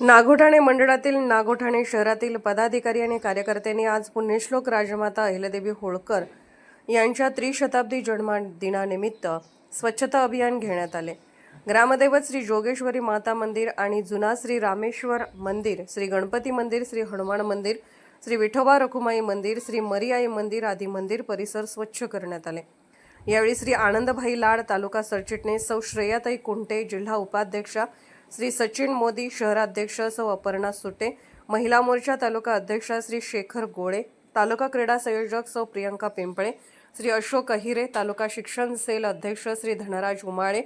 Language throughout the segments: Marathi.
नागोठाणे मंडळातील नागोठाणे शहरातील पदाधिकारी आणि कार्यकर्त्यांनी आज पुण्यश्लोक राजमाता अहिल्यादेवी होळकर यांच्या त्रिशताब्दी जन्मदिनानिमित्त स्वच्छता अभियान घेण्यात आले. ग्रामदैवत श्री जोगेश्वरी माता मंदिर आणि जुना श्री रामेश्वर मंदिर श्री गणपती मंदिर श्री हनुमान मंदिर श्री विठोबा रखुमाई मंदिर श्री मरियाई मंदिर आदी मंदिर परिसर स्वच्छ करण्यात आले. यावेळी श्री आनंदभाई लाड तालुका सरचिटणीस सौ श्रेयाताई कुंटे जिल्हा उपाध्यक्षा श्री सचिन मोदी शहराध्यक्ष सौ अपर्णा सुटे महिला मोर्चा तालुका अध्यक्ष श्री शेखर गोळे तालुका क्रीडा संयोजक सौ प्रियंका पिंपळे श्री अशोक अहिरे तालुका शिक्षण सेल अध्यक्ष श्री धनराज उमाळे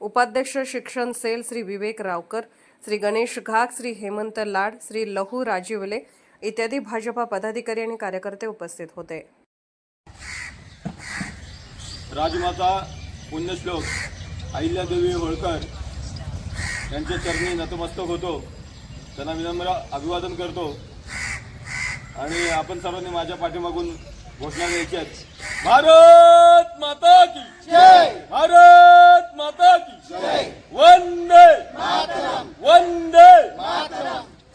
उपाध्यक्ष शिक्षण सेल श्री विवेक रावकर श्री गणेश घाग श्री हेमंत लाड श्री लहू राजीवले इत्यादी भाजपा पदाधिकारी आणि कार्यकर्ते उपस्थित होते. राजमाता पुण्यश्लोक अहिल्यादेवी होळकर यांच्या चरणी नतमस्तक होतो. त्यांना विनम्र अभिवादन करतो. आणि आपण सर्वांनी माझ्या पाठीमागून घोषणा द्यायची भारत माता की जय! भारत माता की जय! वंदे वंदे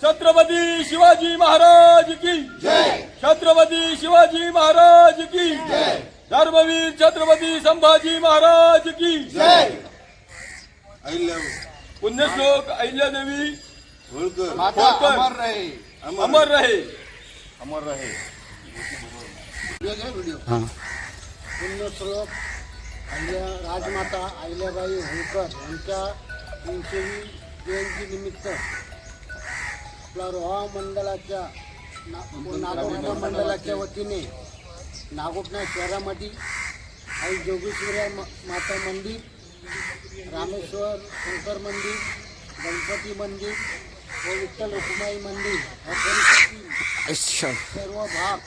छत्रपती शिवाजी महाराज की जय! छत्रपती शिवाजी महाराज की जय! धर्मवीर छत्रपती संभाजी महाराज की जय! पुण्यश्लोक अहिल्यादेवी होळकर माता अमर रहे. अमर रहे. अमर रहे. पुण्यश्लोक अहिल्या राजमाता अहिल्याबाई होळकर यांच्या तीनशेवी जयंतीनिमित्त आपला रोहा मंडळाच्या ना- नागोठणा मंडळाच्या वतीने नागोठणा शहरामध्ये आई जोगेश्वरी म- माता मंदिर रामेश्वर शंकर मंदिर गणपति मंदिर व विठ्ठल रुक्माई मंदिर या परिसरातील सर्व भाग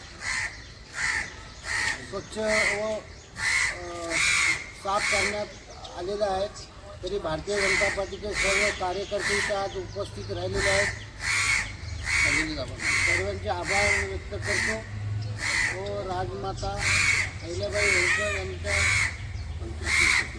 स्वच्छ व साफ़ करण्यात आलेले आहेत. तरी भारतीय जनता पार्टीचे सर्व कार्यकर्ते इथे आज उपस्थित राहिलेले आहेत. सर्वांचे आभार व्यक्त करतो. व राजमाता अहिल्याबाई होळकर यांच्या पवित्र स्मृती